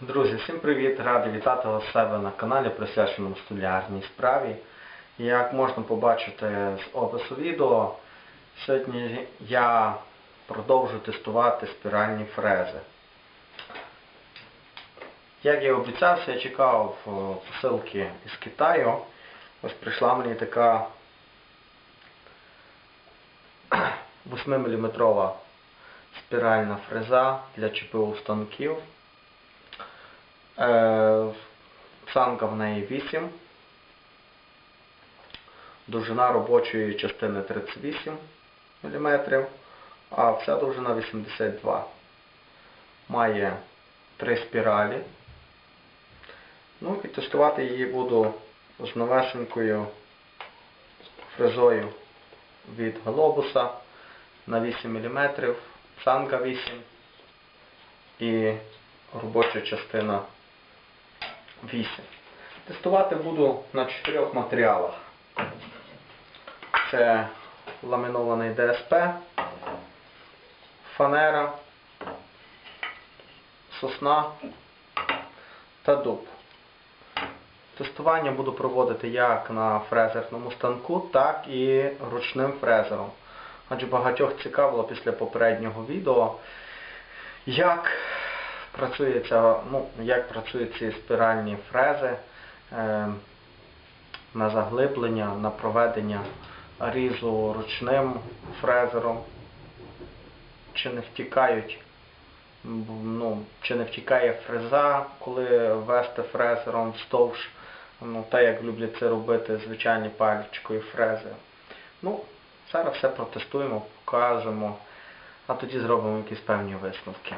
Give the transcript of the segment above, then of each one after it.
Друзі, всім привіт! Радий вітати вас себе на каналі, присвяченому столярній справі. Як можна побачити з опису відео, сьогодні я продовжу тестувати спіральні фрези. Як я обіцявся, я чекав посилки із Китаю. Ось прийшла мені така 8-мм спіральна фреза для ЧПУ станків. Е, Санка в неї 8. Довжина робочої частини 38 мм, а вся довжина 82 Має три спіралі. Ну і тестувати її буду з новесенькою фрезою від глобуса на 8 мм, санка 8 і робоча частина 8. Тестувати буду на чотирьох матеріалах. Це ламінований ДСП, фанера, сосна та дуб. Тестування буду проводити як на фрезерному станку, так і ручним фрезером. Адже багатьох цікавило після попереднього відео, як працює ця, ну, як працюють ці спіральні фрези е, на заглиблення, на проведення різу ручним фрезером, чи не втікають, ну, чи не втікає фреза, коли вести фрезером вздовж, ну, так як люблять це робити звичайні пальчикові фрези. Ну, зараз все протестуємо, покажемо, а тоді зробимо якісь певні висновки.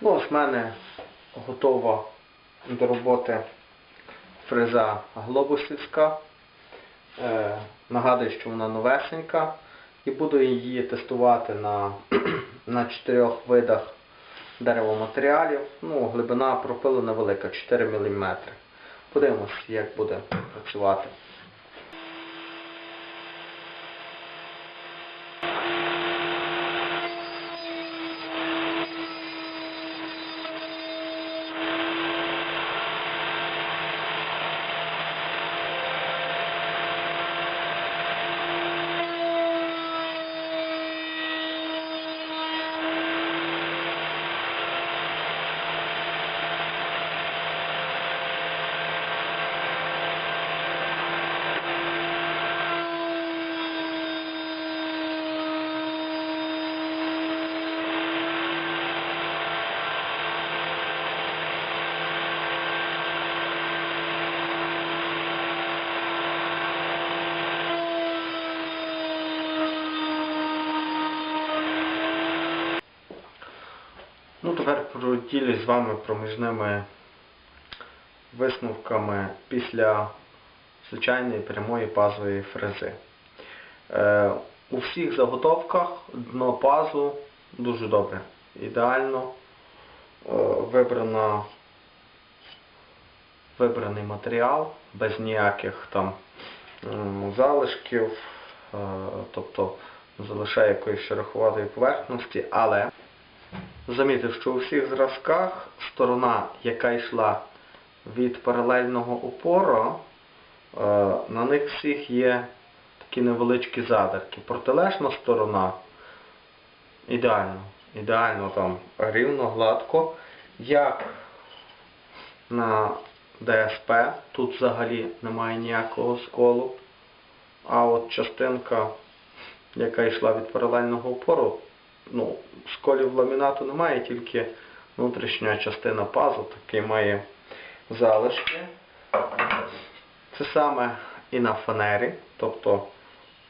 Ну, ось в мене готова до роботи фреза глобусівська. Е, нагадую, що вона новесенька. І буду її тестувати на, на чотирьох видах деревоматеріалів. Ну, глибина пропилу невелика, 4 мм. Подивимось, як буде працювати. Ну, тепер поділюсь з вами проміжними висновками після звичайної прямої пазової фрези. Е, у всіх заготовках дно пазу дуже добре. Ідеально е, вибрана, вибраний матеріал без ніяких там м, залишків, е, тобто залишає якоїсь шероховатої поверхності, але Замітив, що у всіх зразках сторона, яка йшла від паралельного опору, е, на них всіх є такі невеличкі задерки. Протилежна сторона ідеально, ідеально там рівно, гладко. Як на ДСП, тут взагалі немає ніякого сколу. А от частинка, яка йшла від паралельного опору, ну, сколів ламінату немає, тільки внутрішня частина пазу такий має залишки. Це саме і на фанері, тобто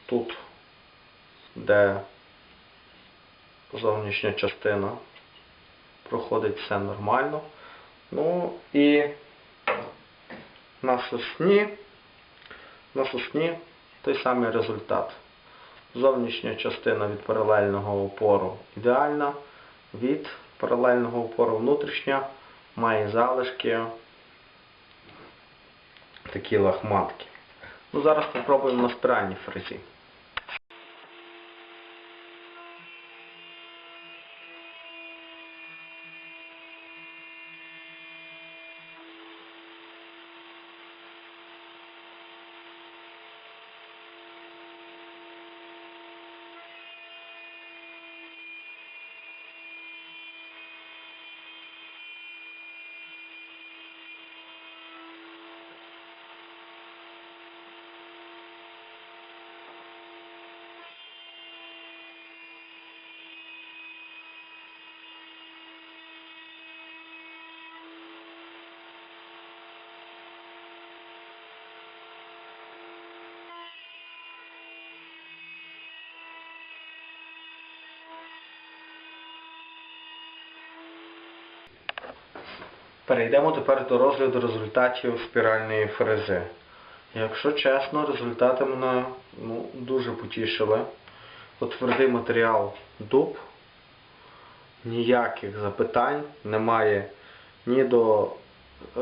тут, де зовнішня частина проходить все нормально. Ну і на сосні, на сосні той самий результат. Зовнішня частина від паралельного опору ідеальна, від паралельного опору внутрішня має залишки такі лахматки. Ну, Зараз спробуємо на спиральній фрезі. Перейдемо тепер до розгляду результатів спіральної фрези. Якщо чесно, результати мене ну, дуже потішили. От твердий матеріал дуб, ніяких запитань немає ні до е,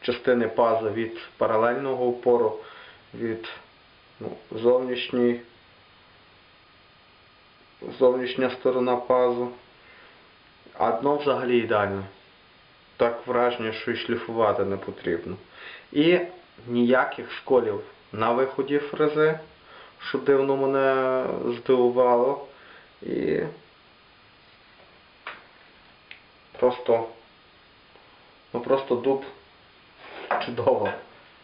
частини пази від паралельного опору, від ну, зовнішньої, зовнішня сторона пазу. А взагалі ідеальне. Так враження, що і шліфувати не потрібно. І ніяких сколів на виході фрези, що дивно мене здивувало. І просто, ну просто дуб чудово,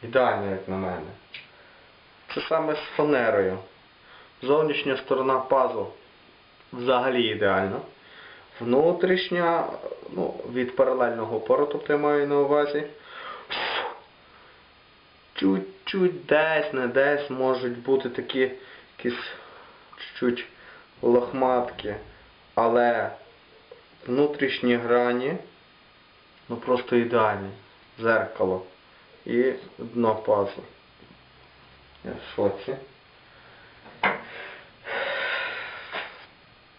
ідеально, як на мене. Це саме з фанерою. Зовнішня сторона пазу взагалі ідеальна. Внутрішня, ну, від паралельного опору, тобто я маю на увазі. Чуть-чуть десь, не десь можуть бути такі якісь чуть-чуть лохматки. Але внутрішні грані ну просто ідеальні. Зеркало. І дно пазу. Я в шоці.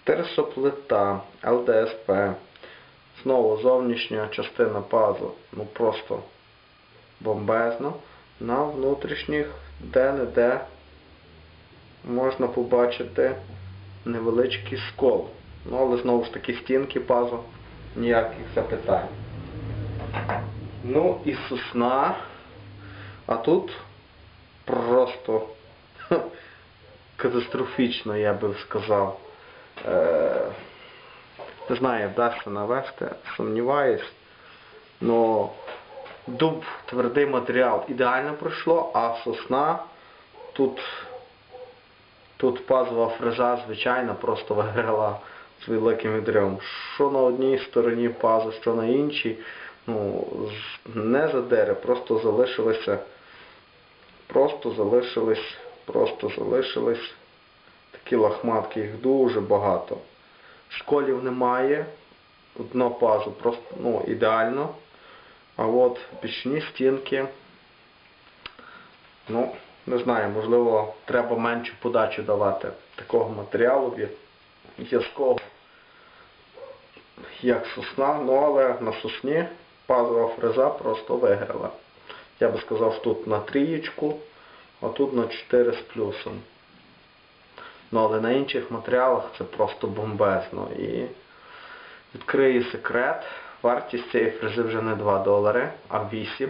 Терсоплита, ЛДСП. Знову зовнішня частина пазу. Ну просто бомбезно. На внутрішніх де-не-де можна побачити невеличкий скол. Ну, але знову ж таки стінки пазу, ніяких запитань. Ну і сосна. А тут просто катастрофічно, я би сказав. Не знаю, вдасться навести, сумніваюсь. Но дуб твердий матеріал ідеально пройшло, а сосна тут, тут пазова фреза, звичайно, просто виграла з великим відривом. Що на одній стороні пазу, що на іншій, ну, не задери, просто залишилися, просто залишились, просто залишились такі лахматки, їх дуже багато. Школів немає, дно пазу просто ну, ідеально. А от бічні стінки, ну, не знаю, можливо, треба меншу подачу давати такого матеріалу від в'язкового, як сосна, ну але на сосні пазова фреза просто виграла. Я би сказав, тут на трієчку, а тут на 4 з плюсом. Ну, але на інших матеріалах це просто бомбезно. І відкрию секрет. Вартість цієї фрези вже не 2 долари, а 8.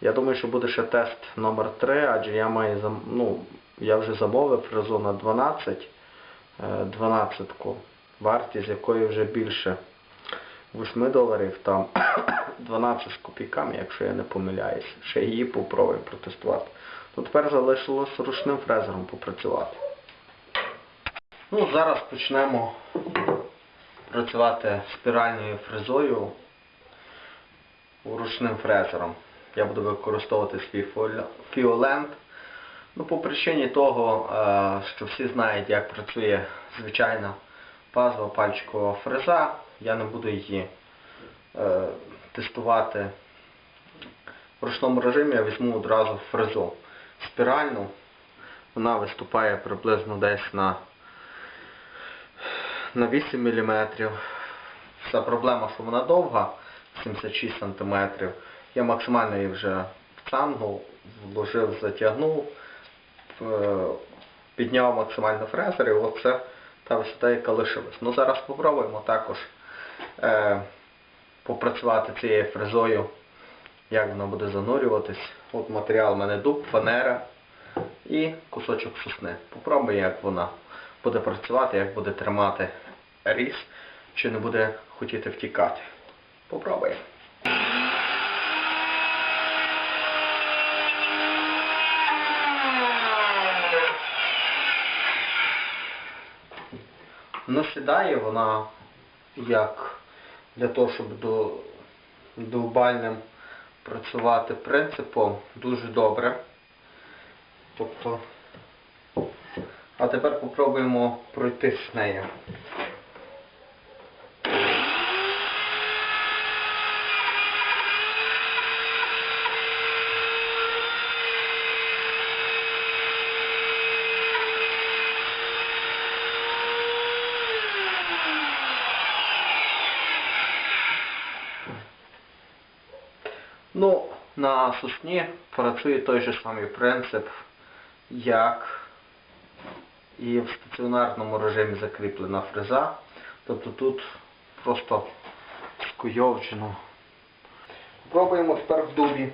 Я думаю, що буде ще тест номер 3, адже я маю ну, я вже замовив фрезу на 12, е, 12 вартість якої вже більше 8 доларів, там 12 з копійками, якщо я не помиляюсь. Ще її попробую протестувати. Ну, тепер залишилось ручним фрезером попрацювати. Ну, зараз почнемо працювати спіральною фрезою ручним фрезером. Я буду використовувати свій фіол- фіолент. Ну, по причині того, е, що всі знають, як працює звичайна пазова пальчикова фреза, я не буду її е, тестувати в ручному режимі, я візьму одразу фрезу спіральну. Вона виступає приблизно десь на на 8 мм. Вся проблема, що вона довга, 76 см. Я максимально її вже втангнув, вложив, затягнув, підняв максимально фрезер і оце та висота, яка лишилась. Ну зараз спробуємо також е, попрацювати цією фрезою, як вона буде занурюватись. От матеріал у мене дуб, фанера і кусочок сосни. Попробуємо, як вона буде працювати, як буде тримати різ, чи не буде хотіти втікати. Попробуємо. Ну, сідає вона як для того, щоб до довбальним працювати принципом дуже добре. Тобто, а тепер попробуємо пройти з нею. Ну, на сосні працює той же самий принцип, як і в стаціонарному режимі закріплена фреза. Тобто тут просто скуйовчено. Пробуємо тепер в дубі.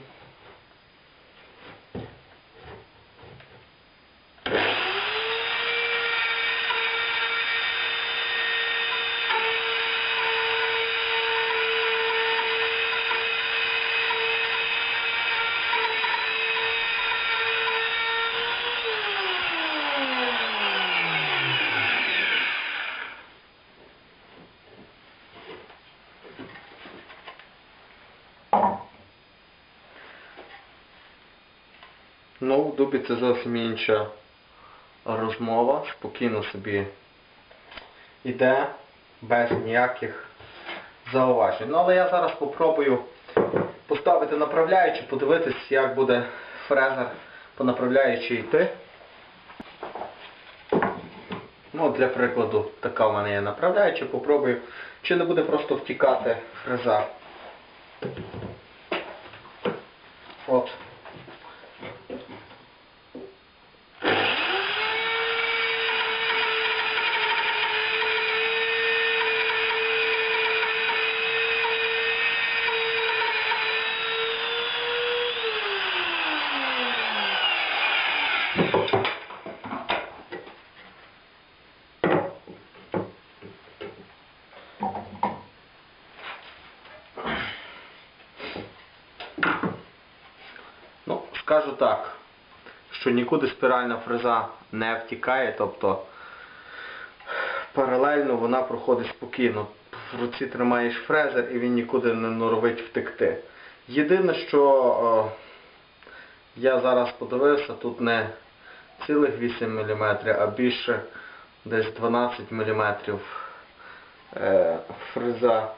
Дубі це зовсім інша розмова. Спокійно собі йде, без ніяких зауважень. Ну, але я зараз попробую поставити направляючи, подивитись, як буде фрезер по направляючи йти. Ну, для прикладу, така в мене є направляюча, попробую, чи не буде просто втікати фреза. От. Скажу так, що нікуди спіральна фреза не втікає, тобто паралельно вона проходить спокійно. В руці тримаєш фрезер і він нікуди не норовить втекти. Єдине, що о, я зараз подивився, тут не цілих 8 мм, а більше десь 12 мм е, фреза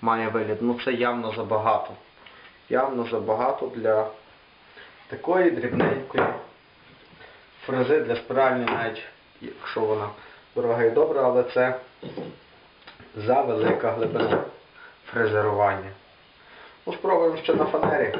має вигляд. Ну це явно забагато. Явно забагато для такої дрібненької фрези для спиральні, навіть якщо вона дорога і добра, але це за велика глибина фрезерування. Ну, спробуємо ще на фанері.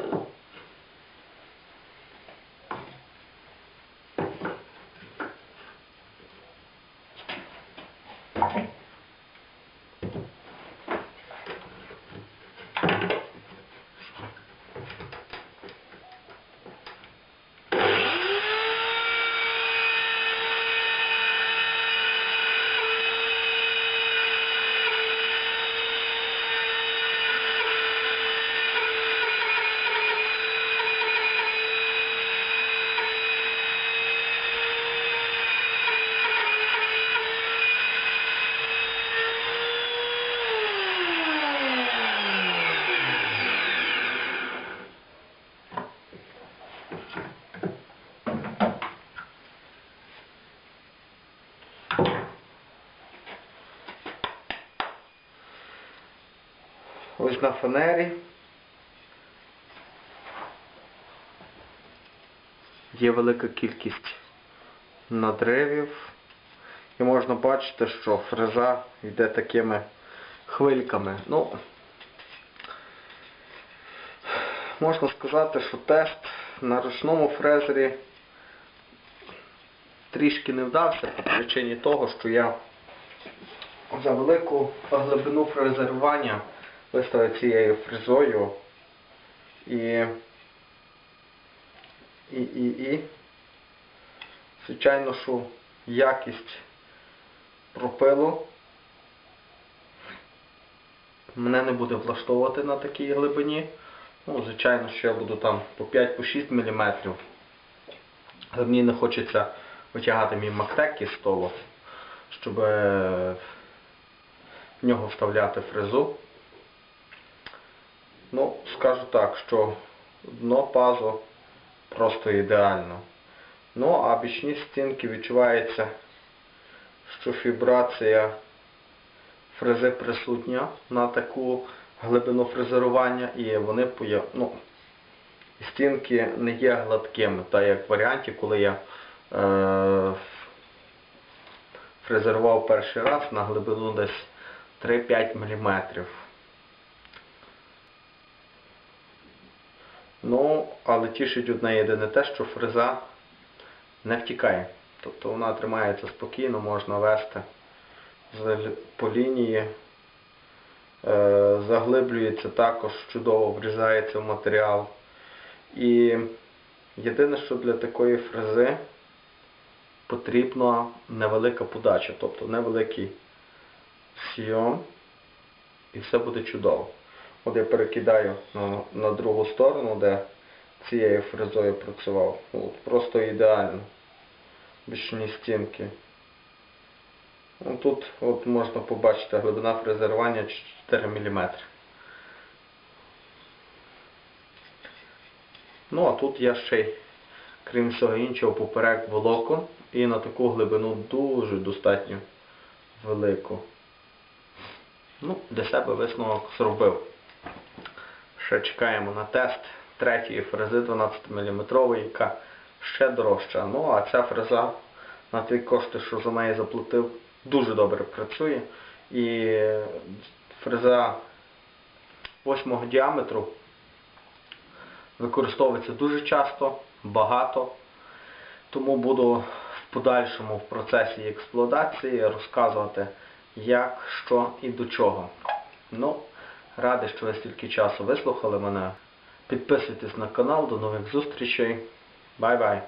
Ось на фанері. Є велика кількість надривів. І можна бачити, що фреза йде такими хвильками. Ну, можна сказати, що тест на ручному фрезері трішки не вдався по причині того, що я за велику глибину фрезерування виставив цією фрезою і, і, і, і звичайно, що якість пропилу мене не буде влаштовувати на такій глибині. Ну, звичайно, що я буду там по 5-6 мм. Але мені не хочеться витягати мій мактек із столу, щоб е, в нього вставляти фрезу. Ну, скажу так, що дно пазу просто ідеально. Ну, а бічні стінки відчувається, що фібрація фрези присутня на таку глибину фрезерування і вони ну, стінки не є гладкими, так як в варіанті, коли я е... фрезерував перший раз на глибину десь 3-5 мм. Ну, але тішить одне єдине те, що фреза не втікає. Тобто вона тримається спокійно, можна вести по лінії, е, заглиблюється також, чудово врізається в матеріал. І єдине, що для такої фрези потрібна невелика подача, тобто невеликий сйом, і все буде чудово. От я перекидаю на, другу сторону, де цією фрезою працював. От, просто ідеально. Бічні стінки. Ну, тут от можна побачити глибина фрезерування 4 мм. Ну а тут я ще й, крім всього іншого, поперек волокон і на таку глибину дуже достатньо велику. Ну, для себе висновок зробив. Ще чекаємо на тест третьої фрези 12 мм, яка ще дорожча. Ну а ця фреза на ті кошти, що за неї заплатив, дуже добре працює. І фреза 8 діаметру використовується дуже часто, багато. Тому буду в подальшому в процесі експлуатації розказувати, як, що і до чого. Ну, радий, що ви стільки часу вислухали мене. Підписуйтесь на канал, до нових зустрічей. Бай-бай!